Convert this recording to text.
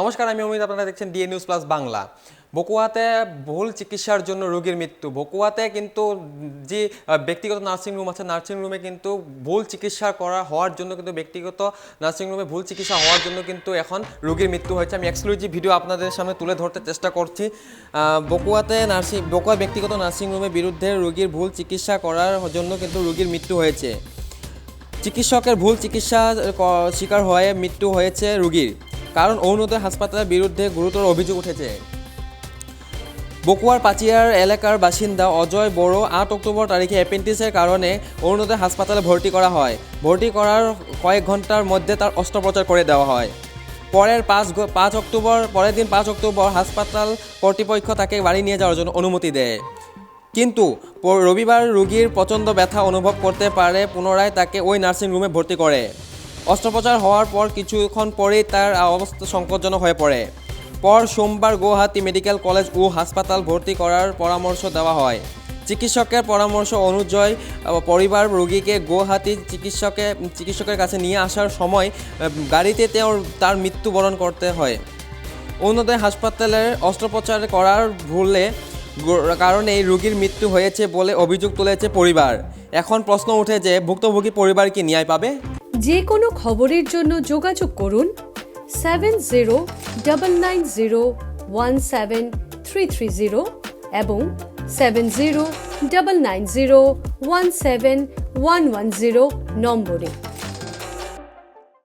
নমস্কার, আমি অমিত, আপনারা দেখছেন ডিএ নিউজ প্লাস বাংলা। বকুয়াতে ভুল চিকিৎসার জন্য রোগীর মৃত্যু। বকুয়াতে কিন্তু যে ব্যক্তিগত নার্সিং রুম আছে, নার্সিং রুমে কিন্তু ভুল চিকিৎসা করা হওয়ার জন্য কিন্তু ব্যক্তিগত নার্সিং রুমে ভুল চিকিৎসা হওয়ার জন্য কিন্তু এখন রোগীর মৃত্যু হয়েছে। আমি এক্সক্লুসিভ ভিডিও আপনাদের সামনে তুলে ধরতে চেষ্টা করছি। বকুয়াতে নার্সিং, বকুয়া ব্যক্তিগত নার্সিং রুমের বিরুদ্ধে রোগীর ভুল চিকিৎসা করার জন্য কিন্তু রোগীর মৃত্যু হয়েছে। চিকিৎসকের ভুল চিকিৎসা শিকার হয়ে মৃত্যু হয়েছে রোগীর। কারণ অরুণোদয় হাসপাতালের বিরুদ্ধে গুরুতর অভিযোগ উঠেছে। বকুয়ার পাচিয়ার এলাকার বাসিন্দা অজয় বড়ো আট অক্টোবর তারিখে অ্যাপেন্ডিক্সের কারণে অরুণোদয় হাসপাতালে ভর্তি করা হয়। ভর্তি করার কয়েক ঘণ্টার মধ্যে তার অস্ত্রোপচার করে দেওয়া হয়। পরের পাঁচ পাঁচ অক্টোবর পরের দিন পাঁচ অক্টোবর হাসপাতাল কর্তৃপক্ষ তাকে বাড়ি নিয়ে যাওয়ার জন্য অনুমতি দেয়। কিন্তু রবিবার রোগীর প্রচণ্ড ব্যথা অনুভব করতে পারে, পুনরায় তাকে ওই নার্সিং রুমে ভর্তি করে। অস্ত্রোপচার হওয়ার পর কিছুক্ষণ পরেই তার অবস্থা সংকটজনক হয়ে পড়ে। পর সোমবার গুয়াহাটি মেডিকেল কলেজ ও হাসপাতাল ভর্তি করার পরামর্শ দেওয়া হয়। চিকিৎসকের পরামর্শ অনুযায়ী পরিবার রোগীকে গুয়াহাটি চিকিৎসকে, চিকিৎসকের কাছে নিয়ে আসার সময় গাড়িতে তেও তার মৃত্যুবরণ করতে হয়। অন্যদের হাসপাতালের অস্ত্রোপচার করার ভুলে কারণে রোগীর মৃত্যু হয়েছে বলে অভিযোগ তুলেছে পরিবার। এখন প্রশ্ন উঠে যে, ভুক্তভোগী পরিবার কি ন্যায় পাবে? যে কোনো খবরের জন্য যোগাযোগ করুন seven zero double nine zero one seven three three zero এবং seven zero double nine zero one seven one one zero নম্বরে।